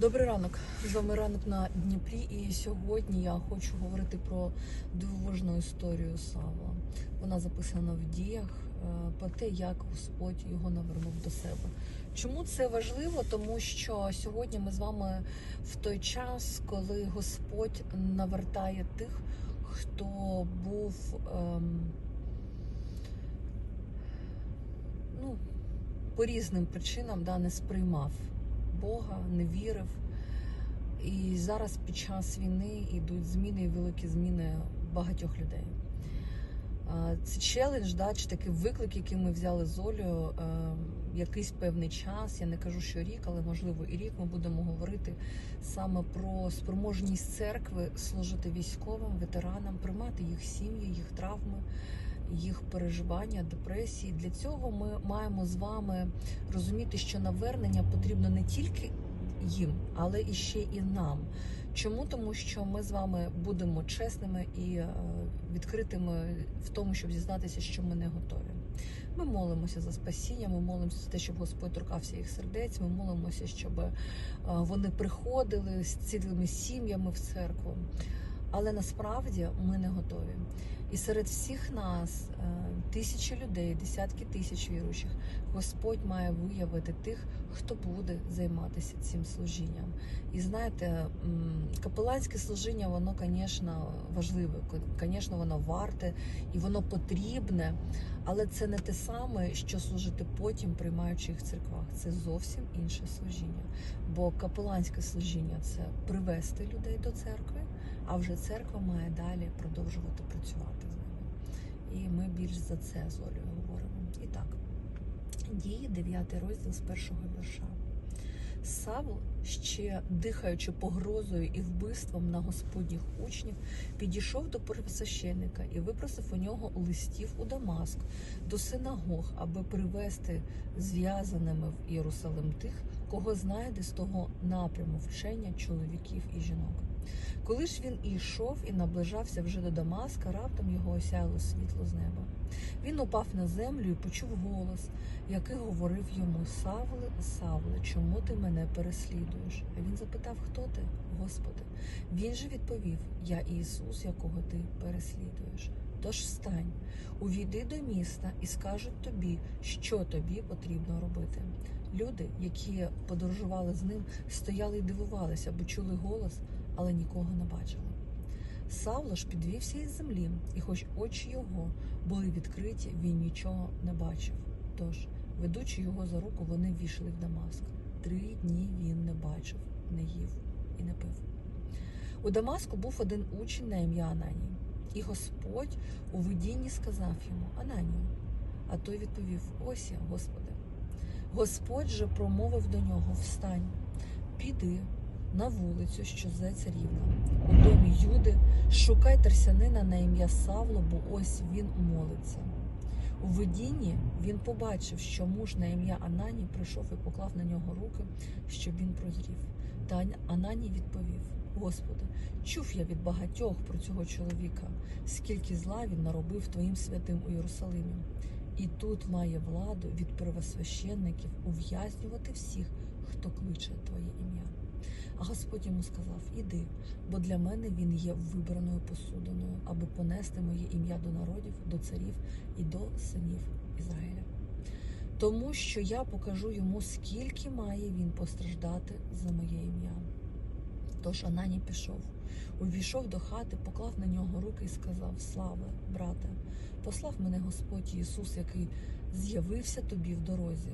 Добрий ранок. З вами ранок на Дніпрі. І сьогодні я хочу говорити про дивовижну історію Савла. Вона записана в діях е, про те, як Господь його навернув до себе. Чому це важливо? Тому що сьогодні ми з вами в той час, коли Господь навертає тих, хто був ем, ну, по різним причинам да, не сприймав Бога, не вірив. І зараз під час війни йдуть зміни і великі зміни багатьох людей. Це челендж, да, чи такий виклик, який ми взяли з Олею е, якийсь певний час. Я не кажу, що рік, але можливо і рік ми будемо говорити саме про спроможність церкви служити військовим, ветеранам, приймати їх сім'ї, їх травми, їх переживання, депресії. Для цього ми маємо з вами розуміти, що навернення потрібно не тільки їм, але і ще і нам. Чому? Тому що ми з вами будемо чесними і е, відкритими в тому, щоб зізнатися, що ми не готові. Ми молимося за спасіння, ми молимося за те, щоб Господь торкався їх сердець. Ми молимося, щоб е, вони приходили з цілими сім'ями в церкву. Але насправді ми не готові. І серед всіх нас е, тисячі людей, десятки тисяч віруючих, Господь має виявити тих, хто буде займатися цим служінням. І знаєте, капеланське служіння, воно, звісно, важливе, звісно, воно варте і воно потрібне, але це не те саме, що служити потім, приймаючи їх в церквах. Це зовсім інше служіння. Бо капеланське служіння це привести людей до церкви, а вже церква має далі продовжувати працювати з ними. І ми більш за це з Олею говоримо. І так, дії 9 розділ з першого вірша. Савл, ще дихаючи погрозою і вбивством на господніх учнів, підійшов до первосвященника і випросив у нього листів у Дамаск до синагог, аби привести зв'язаними в Єрусалим тих, кого знайде з того напряму вчення чоловіків і жінок. Коли ж він ішов і наближався вже до Дамаска, раптом його осяяло світло з неба. Він упав на землю і почув голос, який говорив йому: Савле, Савле, чому ти мене переслідуєш? А він запитав, хто ти, Господи. Він же відповів: Я Ісус, якого ти переслідуєш. Тож встань, увійди до міста і скажуть тобі, що тобі потрібно робити. Люди, які подорожували з ним, стояли і дивувалися, бо чули голос, але нікого не бачили. Савло ж підвівся із землі, і хоч очі його були відкриті, він нічого не бачив. Тож, ведучи його за руку, вони ввійшли в Дамаск. Три дні він не бачив, не їв і не пив. У Дамаску був один учень на ім'я Ананій, і Господь у видінні сказав йому Ананію. А той відповів: Ось я, Господи. Господь же промовив до нього: Встань, піди на вулицю, що зветься рівна, у домі Юди, шукай терсянина на ім'я Савло, бо ось він молиться. У видінні він побачив, що муж на ім'я Ананій прийшов і поклав на нього руки, щоб він прозрів. Та Ананій відповів: Господи, чув я від багатьох про цього чоловіка, скільки зла він наробив Твоїм святим у Єрусалимі. І тут має владу від первосвященників ув'язнювати всіх, хто кличе Твоє ім'я. А Господь йому сказав: Іди, бо для мене він є вибраною посудиною, аби понести моє ім'я до народів, до царів і до синів Ізраїля. Тому що я покажу йому, скільки має він постраждати за моє ім'я. Тож Ананій пішов, увійшов до хати, поклав на нього руки і сказав: Слава, брате, послав мене Господь Ісус, який з'явився тобі в дорозі,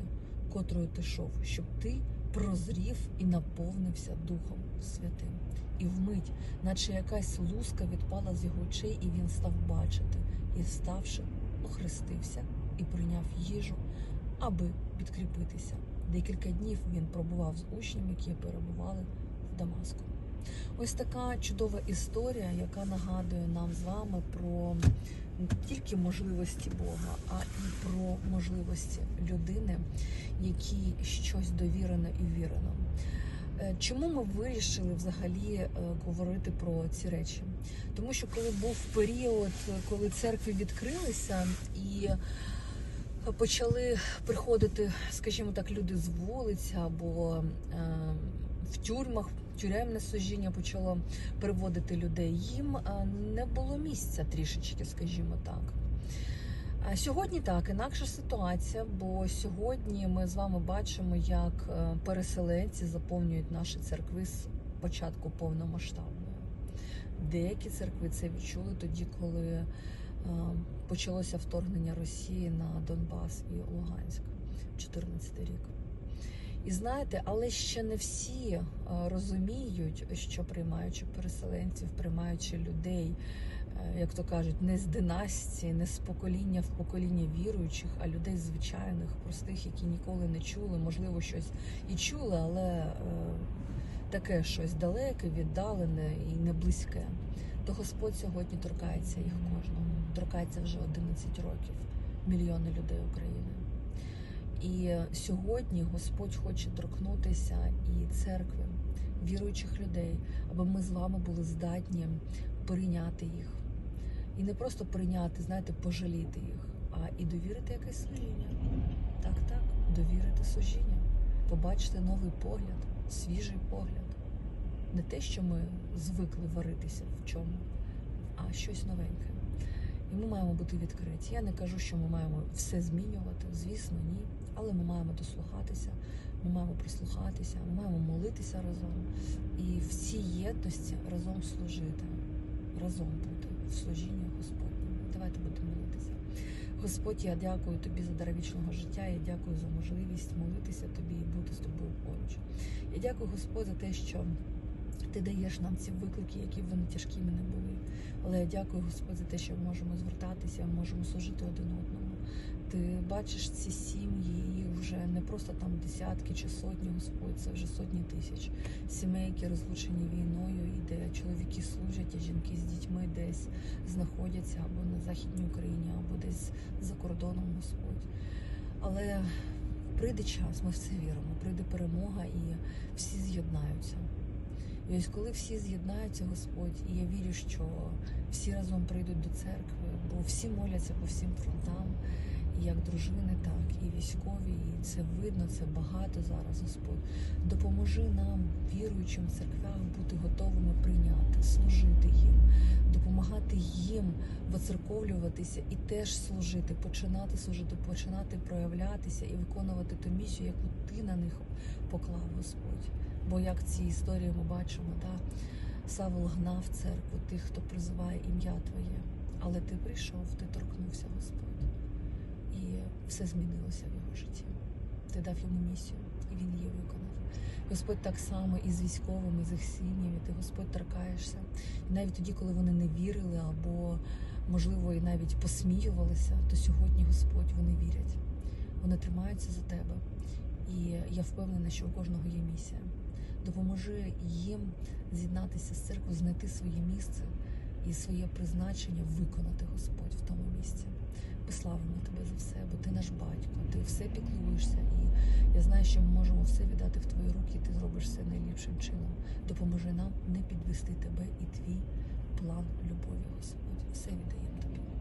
котрою ти йшов, щоб ти прозрів і наповнився Духом Святим. І вмить, наче якась луска відпала з його очей, і він став бачити, і, вставши, охрестився і прийняв їжу, аби підкріпитися. Декілька днів він пробував з учнями, які перебували в Дамаску. Ось така чудова історія, яка нагадує нам з вами про не тільки можливості Бога, а і про можливості людини, якій щось довірено і вірено. Е, Чому ми вирішили взагалі е, говорити про ці речі? Тому що коли був період, коли церкви відкрилися і почали приходити, скажімо так, люди з вулиці або е, в тюрмах. Тюремне сужіння почало приводити людей. Їм не було місця трішечки, скажімо так. Сьогодні так, інакша ситуація, бо сьогодні ми з вами бачимо, як е, переселенці заповнюють наші церкви з початку повномасштабної. Деякі церкви це відчули тоді, коли е, почалося вторгнення Росії на Донбас і Луганськ, 14 рік. І знаєте, але ще не всі е, розуміють, що приймаючи переселенців, приймаючи людей, е, як то кажуть, не з династії, не з покоління в покоління віруючих, а людей звичайних, простих, які ніколи не чули, можливо, щось і чули, але е, таке щось далеке, віддалене і не близьке. То Господь сьогодні торкається їх кожного, торкається вже 11 років, мільйони людей України. І сьогодні Господь хоче торкнутися і церкви, віруючих людей, аби ми з вами були здатні прийняти їх. І не просто прийняти, знаєте, пожаліти їх, а і довірити якесь служіння. Так, так, довірити служіння, побачити новий погляд, свіжий погляд. Не те, що ми звикли варитися в чому, а щось новеньке. І ми маємо бути відкриті. Я не кажу, що ми маємо все змінювати, звісно, ні. Але ми маємо дослухатися, ми маємо прислухатися, ми маємо молитися разом і в цій єдності разом служити, разом бути в служінні Господньому. Давайте будемо молитися. Господь, я дякую тобі за дар вічного життя. Я дякую за можливість молитися тобі і бути з тобою поруч. Я дякую Господь за те, що ти даєш нам ці виклики, які б вони тяжкими не були. Але я дякую Господь за те, що ми можемо звертатися, можемо служити один одному. Ти бачиш ці сім'ї, їх вже не просто там десятки чи сотні, Господь, це вже сотні тисяч сімей, які розлучені війною, і де чоловіки служать, а жінки з дітьми десь знаходяться або на Західній Україні, або десь за кордоном, Господь. Але прийде час, ми в це віримо, прийде перемога і всі з'єднаються. І ось коли всі з'єднаються, Господь, і я вірю, що всі разом прийдуть до церкви, бо всі моляться по всім фронтам, і як дружини, так і військові. І це видно, це багато зараз, Господь. Допоможи нам, віруючим церквям, бути готовими прийняти, служити їм, допомагати їм воцерковлюватися і теж служити, починати служити, починати проявлятися і виконувати ту місію, яку ти на них поклав, Господь. Бо як в цій історії ми бачимо, да, Савол гнав церкву тих, хто призиває ім'я Твоє. Але ти прийшов, ти торкнувся, Господь, і все змінилося в його житті. Ти дав йому місію, і він її виконав. Господь так само і з військовими, з їх сім'ями, ти Господь торкаєшся. І навіть тоді, коли вони не вірили або, можливо, і навіть посміювалися, то сьогодні Господь вони вірять. Вони тримаються за тебе. І я впевнена, що у кожного є місія. Допоможи їм з'єднатися з церквою, знайти своє місце і своє призначення виконати Господь в тому місці. Ми славимо тебе за все, бо ти наш батько, ти все піклуєшся, і я знаю, що ми можемо все віддати в твої руки, і ти зробиш все найліпшим чином. Допоможи нам не підвести тебе і твій план любові, Господь. Все віддаємо тобі.